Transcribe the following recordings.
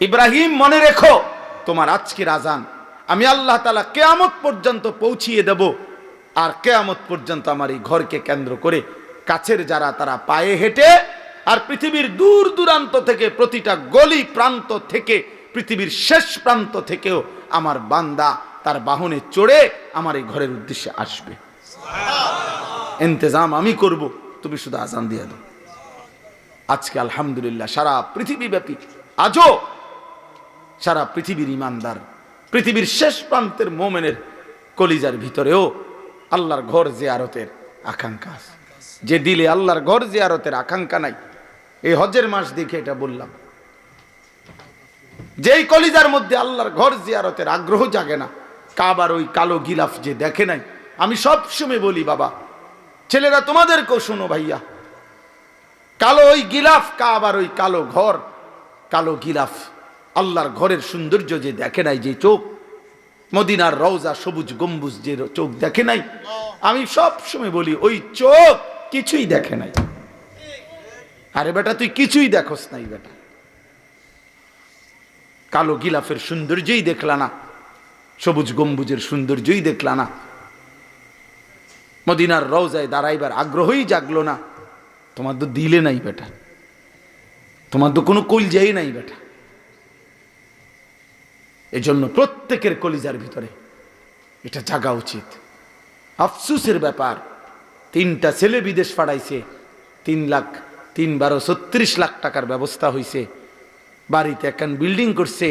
ইব্রাহিম, মনে রেখো, তোমার আজকের আজান। আমি আল্লাহ তালা কেয়ামত পর্যন্ত পৌঁছিয়ে দেব, আর কেয়ামত পর্যন্ত আমার এই ঘরকে কেন্দ্র করে কাছের যারা তারা পায়ে হেঁটে, আর পৃথিবীর দূর দূরান্ত থেকে প্রতিটা গলি প্রান্ত থেকে, পৃথিবীর শেষ প্রান্ত থেকেও আমার বান্দা তার বাহনে চড়ে আমার এই ঘরের উদ্দেশ্যে আসবে। ইন্তজাম আমি করব, তুমি শুধু আজান দিয়ে দাও। আজকে আলহামদুলিল্লাহ সারা পৃথিবীব্যাপী আজও সারা পৃথিবীর ইমানদার, পৃথিবীর শেষ প্রান্তের মোমেনের কলিজার ভিতরেও আল্লাহর ঘর জিয়ারতের আকাঙ্ক্ষা আছে। যে দিলে আল্লাহর ঘর জিয়ারতের আকাঙ্ক্ষা নাই। এই হজের মাস দেখে এটা বললাম। যেই কলিজার মধ্যে আল্লাহর ঘর জিয়ারতের আগ্রহ জাগে না, কাবার ওই কালো গিলাফ যে দেখে নাই, আমি সব সময় বলি, বাবা, ছেলেরা তোমাদেরকেও শোনো ভাইয়া। কালো ওই গিলাফ, কাবার ওই কালো ঘর, কালো গিলাফ। আল্লাহর ঘরের সৌন্দর্য যে দেখে নাই যে চোখ, মদিনার রওজা সবুজ গম্বুজ যে চোখ দেখে নাই, আমি সব সময় বলি, ওই চোখ কিছুই দেখে নাই। আরে বেটা, তুই কিছুই দেখোস নাই বেটা। কালো গিলাফের সৌন্দর্যই দেখলা না, সবুজ গম্বুজের সৌন্দর্যই দেখলা না। মদিনার রওজায় দাঁড়াইবার আগ্রহই জাগলো না। তোমার তো দিলে নাই বেটা। তোমার তো কোনো কলজাই নাই বেটা। এজন্য প্রত্যেকের কলিজার ভিতরে এটা জাগা উচিত। আফসুসের ব্যাপার, তিনটা ছেলে বিদেশ পাঠাইছে, তিন লাখ, তিন বারো, ছত্রিশ লাখ টাকার ব্যবস্থা হয়েছে বাড়িতে একখান বিল্ডিং করছে,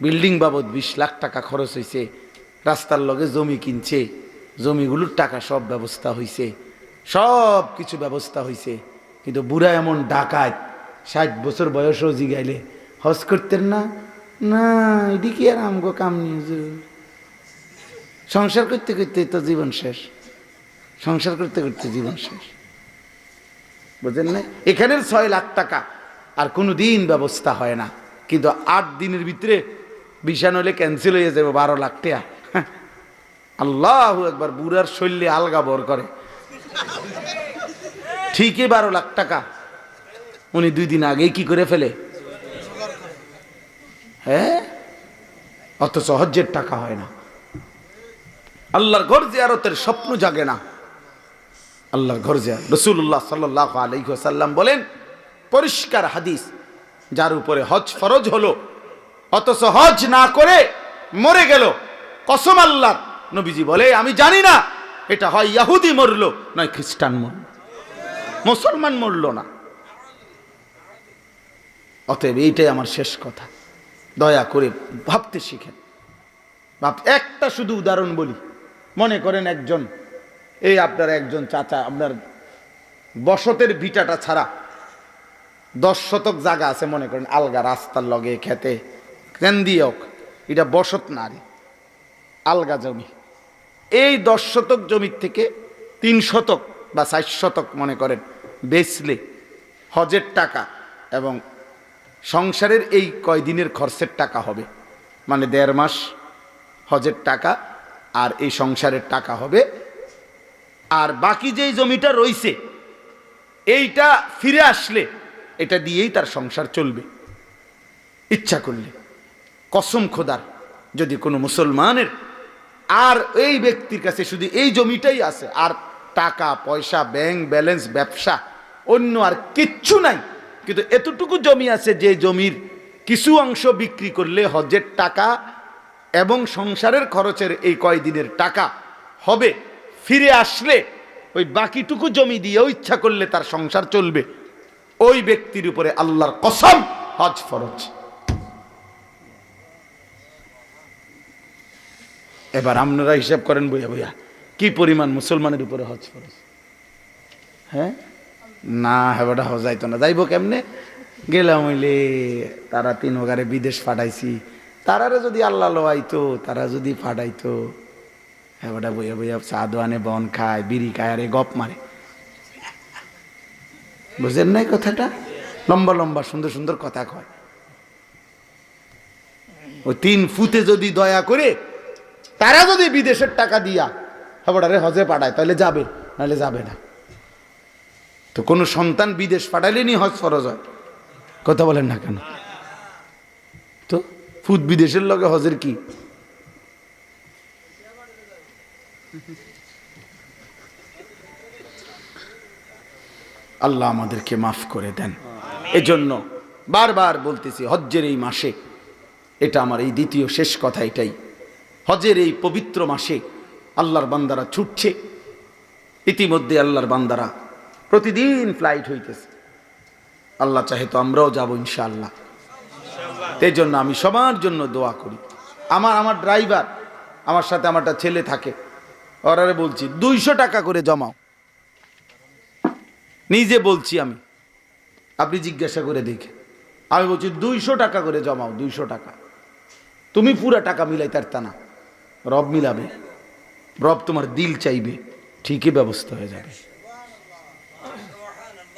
বিল্ডিং বাবদ বিশ লাখ টাকা খরচ হয়েছে রাস্তার লগে জমি কিনছে, জমিগুলোর টাকা সব ব্যবস্থা হয়েছে সব কিছু ব্যবস্থা হয়েছে কিন্তু বুড়া এমন ডাকাত, ষাট বছর বয়সও জিগাইলে, হজ করতেন না না, এটি কি আর আমগো কাম নিয়ে। সংসার করতে করতে তো জীবন শেষ। সংসার করতে করতে জীবন শেষ। বুঝলেন না এখানের ছয় লাখ টাকা আর কোনো দিন ব্যবস্থা হয় না। কিন্তু আট দিনের ভিতরে বিশান হলে ক্যান্সেল হয়ে যাবে বারো লাখ টাকা। আল্লাহ একবার বুড়ার শৈলী আলগা বর করে। ঠিকই বারো লাখ টাকা। উনি দুই দিন আগেই কি করে ফেলে? হ্যাঁ? অত সহজের টাকা হয় না। আল্লাহর ঘর জিয়ারতের স্বপ্ন জাগে না। আল্লাহর ঘর জিয়া রসুল্লাহ সাল্লাহ আলহ্লাম বলেন, পরিষ্কার হাদিস, যার উপরে হজ ফরজ হলো, অথচ হজ না করে মরে গেল। কসম আল্লাহ নবীজি বলে, আমি জানি না, এটা হয় ইয়াহুদি মরল, নয় খ্রিস্টান মরল। মুসলমান মরল না। অতএব এইটাই আমার শেষ কথা। দয়া করে ভাবতে শিখেন। ভাব একটা শুধু উদাহরণ বলি। মনে করেন একজন, এই আপনার একজন চাচা, আপনার বসতের ভিটাটা ছাড়া দশ শতক জায়গা আছে মনে করেন, আলগা রাস্তার লগে, খেতে। কেন দিয়ে এটা বসত না রে, আলগা জমি। এই দশ শতক জমির থেকে তিন শতক বা ষাট শতক মনে করেন বেচলে হজের টাকা এবং সংসারের এই কয়দিনের খরচের টাকা হবে। মানে দেড় মাস, হজের টাকা, আর এই সংসারের টাকা হবে। আর বাকি যেই জমিটা রইছে, এইটা ফিরে আসলে এটা দিয়েই তার সংসার চলবে। ইচ্ছা করলে। কসম খোদার, যদি কোনো মুসলমানের আর এই ব্যক্তির কাছে শুধু এই জমিটাই আছে, আর টাকা, পয়সা, ব্যাংক, ব্যালেন্স, ব্যবসা, অন্য আর কিচ্ছু নাই কিন্তু এতটুকু জমি আছে যে জমির কিছু অংশ বিক্রি করলে হজের টাকা এবং সংসারের খরচের এই কয়দিনের টাকা হবে। ফিরে আসলে ওই বাকিটুকু জমি দিয়েও ইচ্ছা করলে তার সংসার চলবে। ওই ব্যক্তির উপরে আল্লাহর কসম হজ ফরজ। এবার আপনারা হিসাব করেন বইয়া বইয়া, কি পরিমাণ মুসলমানের উপরে হজ ফরজ? হ্যাঁ? না হেবাটা হজাইতো না। যাইব কেমনে? গেলাম হইলে তারা তিন ওগারে বিদেশ পাঠাইছি। তারারে যদি আল্লাহ লোয়াইতো তারা যদি পাঠাইতো হেবাটা বইয়া বইয়া চা দোয়ানে বন খায়, বিড়ি খায়, আরে গপ মারে। বুঝেন নাই কথাটা? লম্বা লম্বা, সুন্দর সুন্দর কথা কয়। ও তিন ফুতে যদি দয়া করে, তারা যদি বিদেশের টাকা দিয়া হেবাটারে হজে পাঠায়, তাহলে যাবে, নাহলে যাবে না। তো কোনো সন্তান বিদেশ পাঠাইলে নি হজ ফরজ হয়। কথা বলেন না কেন? তো ফুদ বিদেশের লগে হজের কি? আল্লাহ আমাদেরকে মাফ করে দেন। এজন্য বারবার বলতেছি, হজ্জের এই মাসে, এটা আমার এই দ্বিতীয় শেষ কথা এটাই। হজের এই পবিত্র মাসে আল্লাহর বান্দারা ছুটছে। ইতিমধ্যে আল্লাহর বান্দারা প্রতিদিন ফ্লাইট হইতেছে। আল্লাহ চাহে তো আমরাও যাব ইনশাআল্লাহ। এই জন্য আমি সবার জন্য দোয়া করি। আমার আমার ড্রাইভার আমার সাথে আমার একটা ছেলে থাকে। ওরারে বলছি, দুইশো টাকা করে জমাও। নিজে বলছি আমি। আপনি জিজ্ঞাসা করে দেখে আমি বলছি, দুইশো টাকা করে জমাও, দুইশো টাকা। তুমি পুরা টাকা মিলাই তার না। রব মিলাবে। রব তোমার দিল চাইবে। ঠিকই ব্যবস্থা হয়ে যাবে।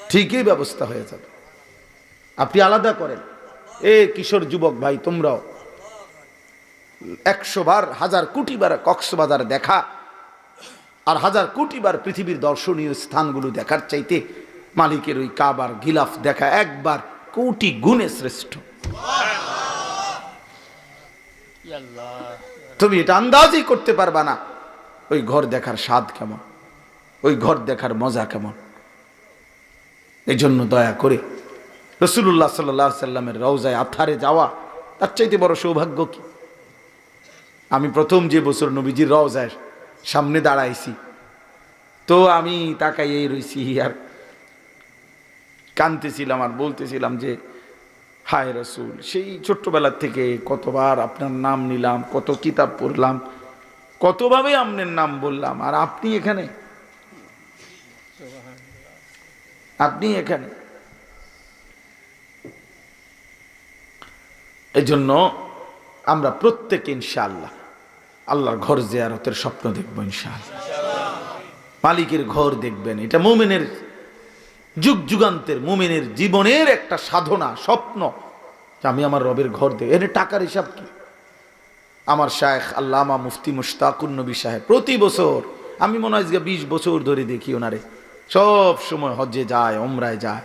ঠিকই ব্যবস্থা হয়ে যাবে। আপনি আলাদা করেন। এ কিশোর যুবক ভাই, তোমরাও। একশো বার, হাজার কোটি বার কক্সবাজার দেখা আর হাজার কোটি বার পৃথিবীর দর্শনীয় স্থানগুলো দেখার চাইতে মালিকের ওই কাবার গিলাফ দেখা একবার কোটি গুণে শ্রেষ্ঠ। তুমি এটা আন্দাজই করতে পারবা না। ওই ঘর দেখার স্বাদ কেমন? ওই ঘর দেখার মজা কেমন? এই জন্য দয়া করে রসুল্লাহ সাল্লাহ সাল্লামের রওজায় আথারে যাওয়া, তার চাইতে বড় সৌভাগ্য কি? আমি প্রথম যে বছর নবীজির রওজায় সামনে দাঁড়াইছি, তো আমি তাকাইয়েই রইছি আর কানতেছিলাম আর বলতেছিলাম যে, হায় রসুল, সেই ছোট্টবেলার থেকে কতবার আপনার নাম নিলাম, কত কিতাব পড়লাম, কতভাবে আপনার নাম বললাম, আর আপনি এখানে? আপনি এখানে। এজন্য আমরা প্রত্যেকে ইনশাআল্লাহ আল্লাহর ঘর জিয়ারতের স্বপ্ন দেখব ইনশাআল্লাহ। মালিকের ঘর দেখবেন। এটা মোমেনের যুগ যুগান্তের মোমেনের জীবনের একটা সাধনা, স্বপ্ন আমি আমার রবের ঘর দেব। এর টাকার হিসাব কি? আমার শায়েখ আল্লামা মুফতি মুশতাকুর নবী সাহেব, প্রতি বছর আমি মনে হয় বিশ বছর ধরে দেখি ওনারে। সব সময় হজ্জে যায় অমরায় যায়।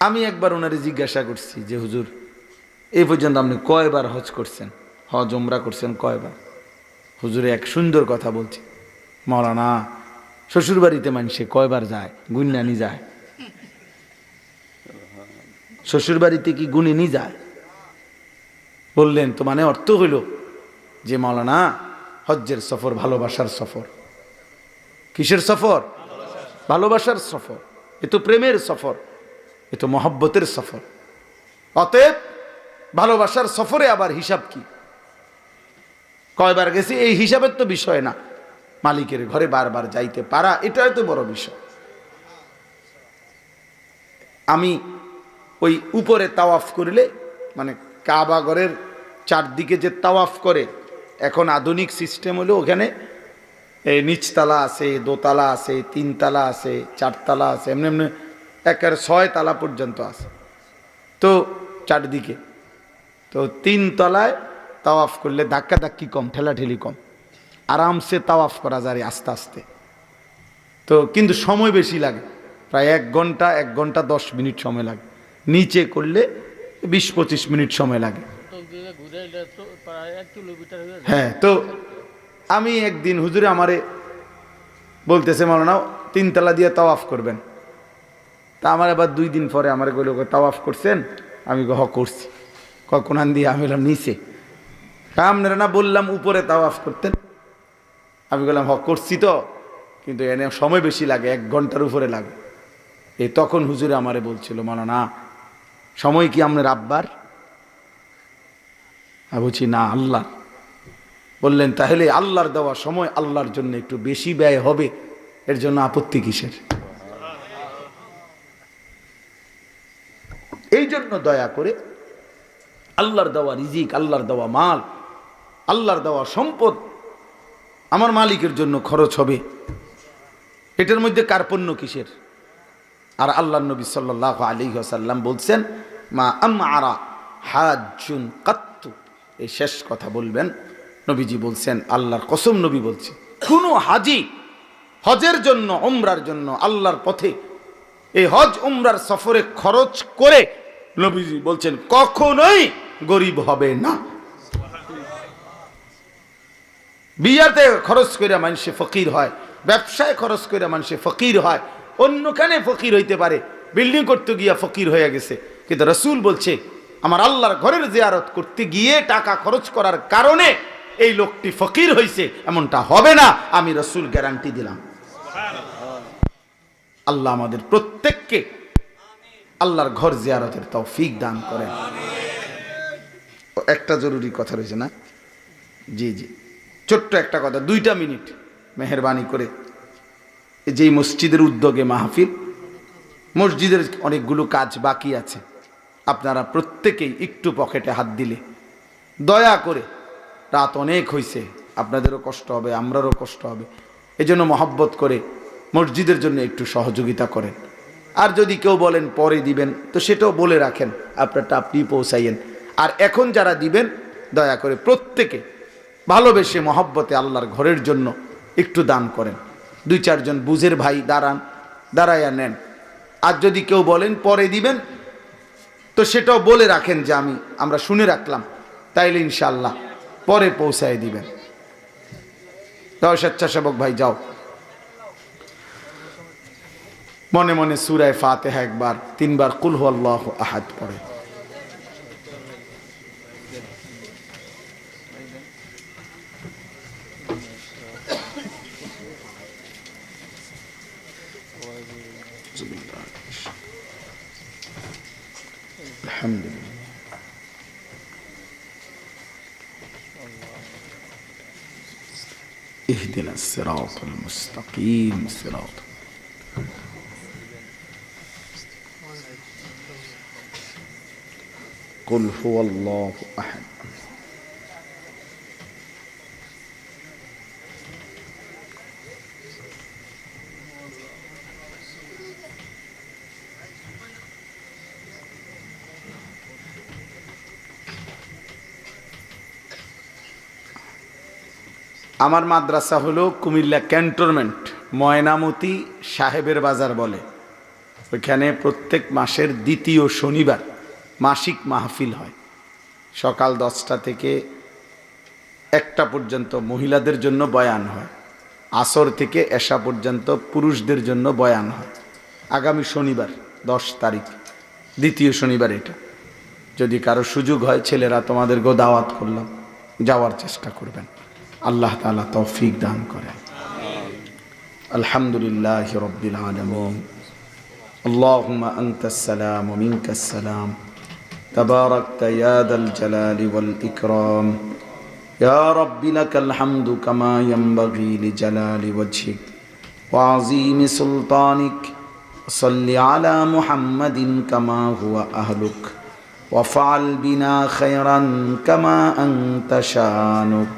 আমি একবার ওনারে জিজ্ঞাসা করছি যে, হুজুর, এই পর্যন্ত আপনি কয়বার হজ করছেন? হজ ওমরা করছেন কয়বার? হুজুরে এক সুন্দর কথা বলছে। মৌলানা শ্বশুর বাড়িতে মানুষে কয়বার যায়? গুণানি যায়। শ্বশুর বাড়িতে কি গুণিনি যায়? বললেন, তো মানে অর্থ হইল যে, মৌলানা, হজ্জের সফর ভালোবাসার সফর। কিসের সফর? ভালোবাসার সফর। এ তো প্রেমের সফর, এ তো মহব্বতের সফর। অতএব ভালোবাসার সফরে আবার হিসাব কি? কয়বার গেছি? এই হিসাবের তো বিষয় না। মালিকের ঘরে বারবার যাইতে পারা এটাই তো বড় বিষয়। আমি ওই উপরে তাওয়াফ করিলে মানে কাবাগরের চারদিকে যে তাওয়াফ করে, এখন আধুনিক সিস্টেম হলো ওখানে এই নিচতলা আছে দোতলা আছে তিনতলা আছে চারতলা আছে এমনি এমনি একের ছয় তালা পর্যন্ত আছে। তো চারদিকে। তো তিন তলায় তাওয়াফ করলে ধাক্কা ধাক্কি কম ঠেলাঠেলি কম। আরামসে তাওয়াফ করা যায় আস্তে আস্তে। তো কিন্তু সময় বেশি লাগে। প্রায় এক ঘণ্টা এক ঘণ্টা দশ মিনিট সময় লাগে। নিচে করলে বিশ পঁচিশ মিনিট সময় লাগে। হ্যাঁ তো আমি একদিন হুজুরে আমারে বলতেছে মালানা তিনতলা দিয়ে তাওয়াফ করবেন। তা আমার আবার দুই দিন পরে আমার কইল তাওয়াফ করছেন? আমি হ করছি। কখনান দিয়ে? আমি বললাম নিচে। আপনারা না বললাম, উপরে তাওয়াফ করতেন। আমি বললাম হ করছি তো, কিন্তু এনে সময় বেশি লাগে, এক ঘণ্টার উপরে লাগে। এই তখন হুজুরে আমারে বলছিল মালানা সময় কি আপনার আব্বার? বলছি, না আল্লাহ বললেন, তাহলে আল্লাহর দেওয়া সময় আল্লাহর জন্য একটু বেশি ব্যয় হবে। এর জন্য আপত্তি কিসের? এই জন্য দয়া করে আল্লাহর দেওয়া রিজিক, আল্লাহর দেওয়া মাল, আল্লাহর দেওয়া সম্পদ আমার মালিকের জন্য খরচ হবে। এটার মধ্যে কার্পণ্য কিসের? আর আল্লাহ নবী সাল্লাহ আলী আসাল্লাম বলছেন, মা আম আরা হাজুন কাত্তু। এই শেষ কথা বলবেন নবীজি বলছেন, আল্লাহর কসম নবী বলছে, কোনো হাজি হজের জন্য, উমরার জন্য আল্লাহর পথে এই হজ, উমরার সফরে খরচ করে নবীজি বলছেন, কখনোই গরিব হবে না। বিয়াতে খরচ করে মানুষে ফকির হয়, ব্যবসায় খরচ করে মানুষে ফকির হয়, অন্যখানে ফকির হইতে পারে, বিল্ডিং করতে গিয়া ফকির হয়ে গেছে। কিন্তু রসুল বলছে, আমার আল্লাহর ঘরের জিয়ারত করতে গিয়ে টাকা খরচ করার কারণে এই লোকটি ফকির হয়েছে এমনটা হবে না। আমি রসুল গ্যারান্টি দিলাম। আল্লাহ আমাদের প্রত্যেককে আল্লাহর ঘর জিয়ারতের তৌফিক দান করেন। একটা জরুরি কথা রয়েছে না? জি জি। ছোট্ট একটা কথা, দুইটা মিনিট মেহরবানি করে। এই যে মসজিদের উদ্যোগে মাহফিল, মসজিদের অনেকগুলো কাজ বাকি আছে। আপনারা প্রত্যেকেই একটু পকেটে হাত দিলে, দয়া করে রাত অনেক হয়েছে আপনাদেরও কষ্ট হবে, আমরারও কষ্ট হবে। এজন্য মহব্বত করে মসজিদের জন্য একটু সহযোগিতা করেন। আর যদি কেউ বলেন পরে দিবেন, তো সেটাও বলে রাখেন, আপনারটা আপনি পৌঁছাইয়েন। আর এখন যারা দিবেন, দয়া করে প্রত্যেকে ভালোবেসে মহব্বতে আল্লাহর ঘরের জন্য একটু দান করেন। দুই চারজন বুঝের ভাই, দাঁড়ান, দাঁড়াইয়া নেন। আর যদি কেউ বলেন পরে দিবেন, তো সেটাও বলে রাখেন যে আমি, আমরা শুনে রাখলাম, তাইলে ইনশাল্লাহ পরে পৌঁছায় দিবেন। তাও স্বেচ্ছাসেবক ভাই, যাও। মনে মনে সুরায় ফাতেহা একবার, তিনবার কুলহু আল্লাহ আহাদ পড়ে। اهدنا الصراط المستقيم صراط. قل هو الله أحد. আমার মাদ্রাসা হলো কুমিল্লা ক্যান্টনমেন্ট, ময়নামতি সাহেবের বাজার বলে। ওইখানে প্রত্যেক মাসের দ্বিতীয় শনিবার মাসিক মাহফিল হয়। সকাল দশটা থেকে একটা পর্যন্ত মহিলাদের জন্য বয়ান হয়। আসর থেকে এশা পর্যন্ত পুরুষদের জন্য বয়ান হয়। আগামী শনিবার, দশ তারিখ, দ্বিতীয় শনিবার এটা। যদি কারও সুযোগ হয়, ছেলেরা তোমাদেরকেও দাওয়াত করলাম, যাওয়ার চেষ্টা করবেন। আল্লাহ তালা তৌফিক দান করেন আলহামদুলিল্লাহ রব্বিল আলমিন اللهم أنت السلام ومنك السلام تباركت يا ذا الجلال والإكرام يا رب لك الحمد كما ينبغي لجلال وجهك وعظيم سلطانك صل على محمد كما هو أهلك وفعل بنا خيرا كما أنت شانك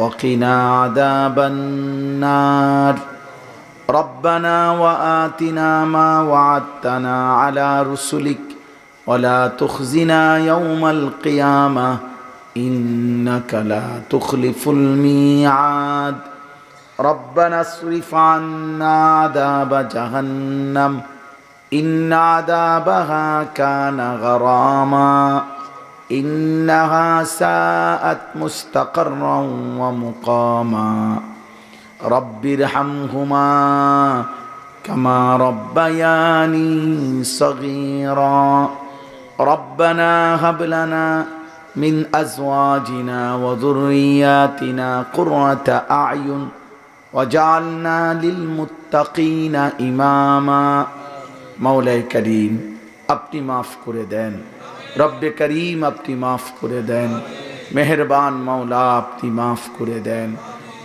وقنا عذاب النار ربنا وآتنا ما وعدتنا على رسلك ولا تخزنا يوم القيامة إنك لا تخلف الميعاد ربنا اصرف عنا عذاب جهنم إن عذابها كان غراما إنها ساءت مستقرا ومقاما رب ارحمهما كما ربياني صغيرا ربنا هب لنا من ازواجنا وذرياتنا قرة اعين وجعلنا للمتقين اماما مولاي كريم আপনি মাফ করে দেন রব্বে করিম আপনি মাফ করে দেন, মেহেরবান মাওলা আপনি মাফ করে দেন,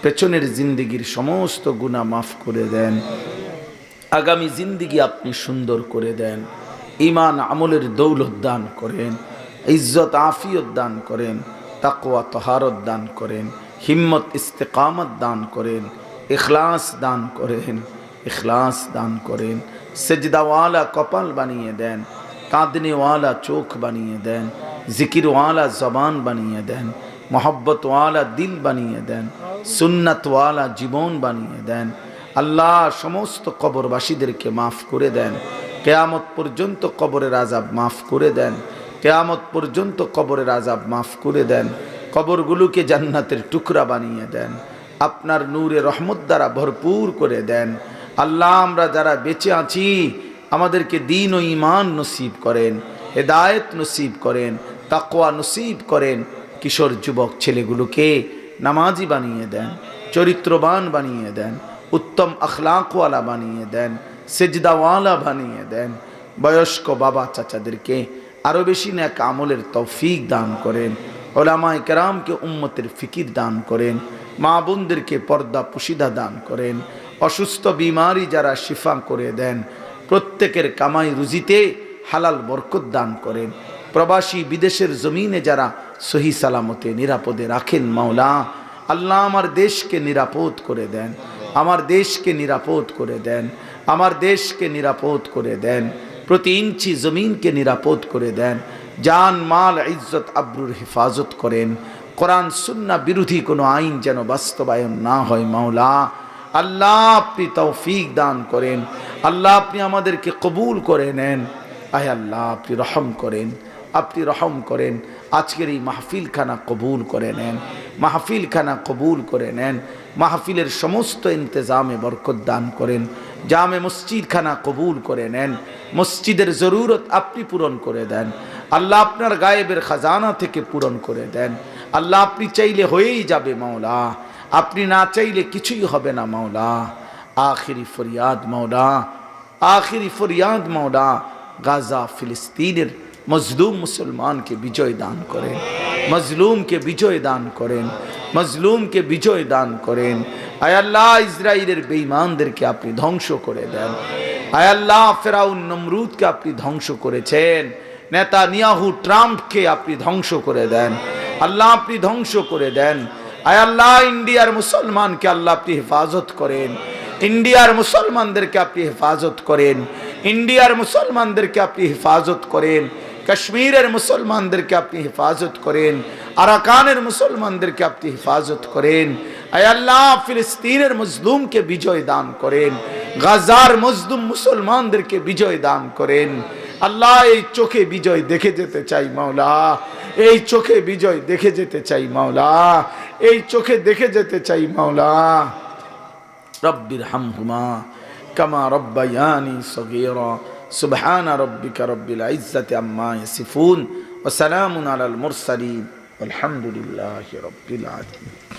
পেছনের জিন্দিগির সমস্ত গুণা মাফ করে দেন, আগামী জিন্দিগি আপনি সুন্দর করে দেন ইমান আমলের দৌলত দান করেন, ইজ্জত আফিয়ত দান করেন, তাকওয়া তহারত দান করেন, হিম্মত ইস্তেকামত দান করেন, ইখলাস দান করেন, ইখলাস দান করেন, সেজদাওয়ালা কপাল বানিয়ে দেন কাঁদনেওয়ালা চোখ বানিয়ে দেন জিকিরওয়ালা জবান বানিয়ে দেন মোহব্বতওয়ালা দিল বানিয়ে দেন সুন্নাতওয়ালা জীবন বানিয়ে দেন, আল্লাহ সমস্ত কবরবাসীদেরকে মাফ করে দেন, কেয়ামত পর্যন্ত কবরের আজাব মাফ করে দেন, কেয়ামত পর্যন্ত কবরের আজাব মাফ করে দেন, কবরগুলোকে জান্নাতের টুকরা বানিয়ে দেন, আপনার নূরে রহমত দ্বারা ভরপুর করে দেন, আল্লাহ আমরা যারা বেঁচে আছি আমাদেরকে দিন ও ইমান নসিব করেন, হেদায়েত নসিব করেন তাকোয়া নসিব করেন। কিশোর যুবক ছেলেগুলোকে নামাজি বানিয়ে দেন, চরিত্রবান বানিয়ে দেন, উত্তম আখলাকওয়ালা বানিয়ে দেন, সেজদাওয়ালা বানিয়ে দেন। বয়স্ক বাবা চাচাদেরকে আরও বেশি ন্যাক আমলের তৌফিক দান করেন, ওলামায় কেরামকে উম্মতের ফিকির দান করেন, মা বোনদেরকে পর্দা পুশিদা দান করেন। অসুস্থ বিমারি যারা শিফা করে দেন প্রত্যেকের কামাই রুজিতে হালাল বরকত দান করেন। প্রবাসী বিদেশের জমিনে যারা সহি সালামতে নিরাপদে রাখেন, মাওলা, আল্লাহ আমার দেশকে নিরাপদ করে দেন, আমার দেশকে নিরাপদ করে দেন, আমার দেশকে নিরাপদ করে দেন, প্রতি ইঞ্চি জমিনকে নিরাপদ করে দেন, জান, মাল, ইজ্জত, আব্রুর হেফাজত করেন। কোরআন সুন্না বিরোধী কোনো আইন যেন বাস্তবায়ন না হয়, মাওলা। আল্লাহ আপনি তৌফিক দান করেন। আল্লাহ আপনি আমাদেরকে কবুল করে নেন। আয় আল্লাহ, আপনি রহম করেন। আপনি রহম করেন। আজকের এই মাহফিলখানা কবুল করে নেন। মাহফিলখানা কবুল করে নেন। মাহফিলের সমস্ত ইন্তজামে বরকত দান করেন। জামে মসজিদখানা কবুল করে নেন। মসজিদের জরুরত আপনি পূরণ করে দেন। আল্লাহ আপনার গায়েবের খাজানা থেকে পূরণ করে দেন। আল্লাহ আপনি চাইলে হয়েই যাবে মাওলা। আপনি না চাইলে কিছুই হবে না, মাওলা। আখিরি ফরিয়াদ, মাওলা। আখিরি ফরিয়াদ, মাওলা। গাজা ফিলিস্তিনের মজলুম মুসলমানকে বিজয় দান করেন, মজলুমকে বিজয় দান করেন, মজলুমকে বিজয় দান করেন। আয়াল্লাহ ইসরায়েলের বেঈমানদেরকে আপনি ধ্বংস করে দেন। আয়াল্লাহ ফেরাউন নমরুদকে আপনি ধ্বংস করেছেন। নেতা নিয়াহু ট্রাম্পকে আপনি ধ্বংস করে দেন। আল্লাহ আপনি ধ্বংস করে দেন। আয় আল্লাহ, ইন্ডিয়ার মুসলমানকে আল্লাহ আপনি হেফাজত করেন। ইন্ডিয়ার মুসলমানদেরকে আপনি হেফাজত করেন। ইন্ডিয়ার মুসলমানদেরকে আপনি হেফাজত করেন। কাশ্মীরের মুসলমানদেরকে আপনি হেফাজত করেন। আরাকানের মুসলমানদেরকে আপনি হেফাজত করেন। আয় আল্লাহ, ফিলিস্তিনের মজলুমকে বিজয় দান করেন। গাজার মজলুম মুসলমানদেরকে বিজয় দান করেন। আল্লাহ, এই চোখে বিজয় দেখে যেতে চাই মাওলা। এই চোখে বিজয় দেখে যেতে চাই মাওলা। এই চোখে দেখে যেতে চাই মাওলা। রব্বির হামহুমা কামা রব্বায়ানি সগীরা। সুবহান রব্বিকা রব্বিল ইজ্জাতি আম্মা ইয়াসিফুন। ওয়া সালামুন আলাল মুরসালিন। আলহামদুলিল্লাহি রব্বিল আলামিন।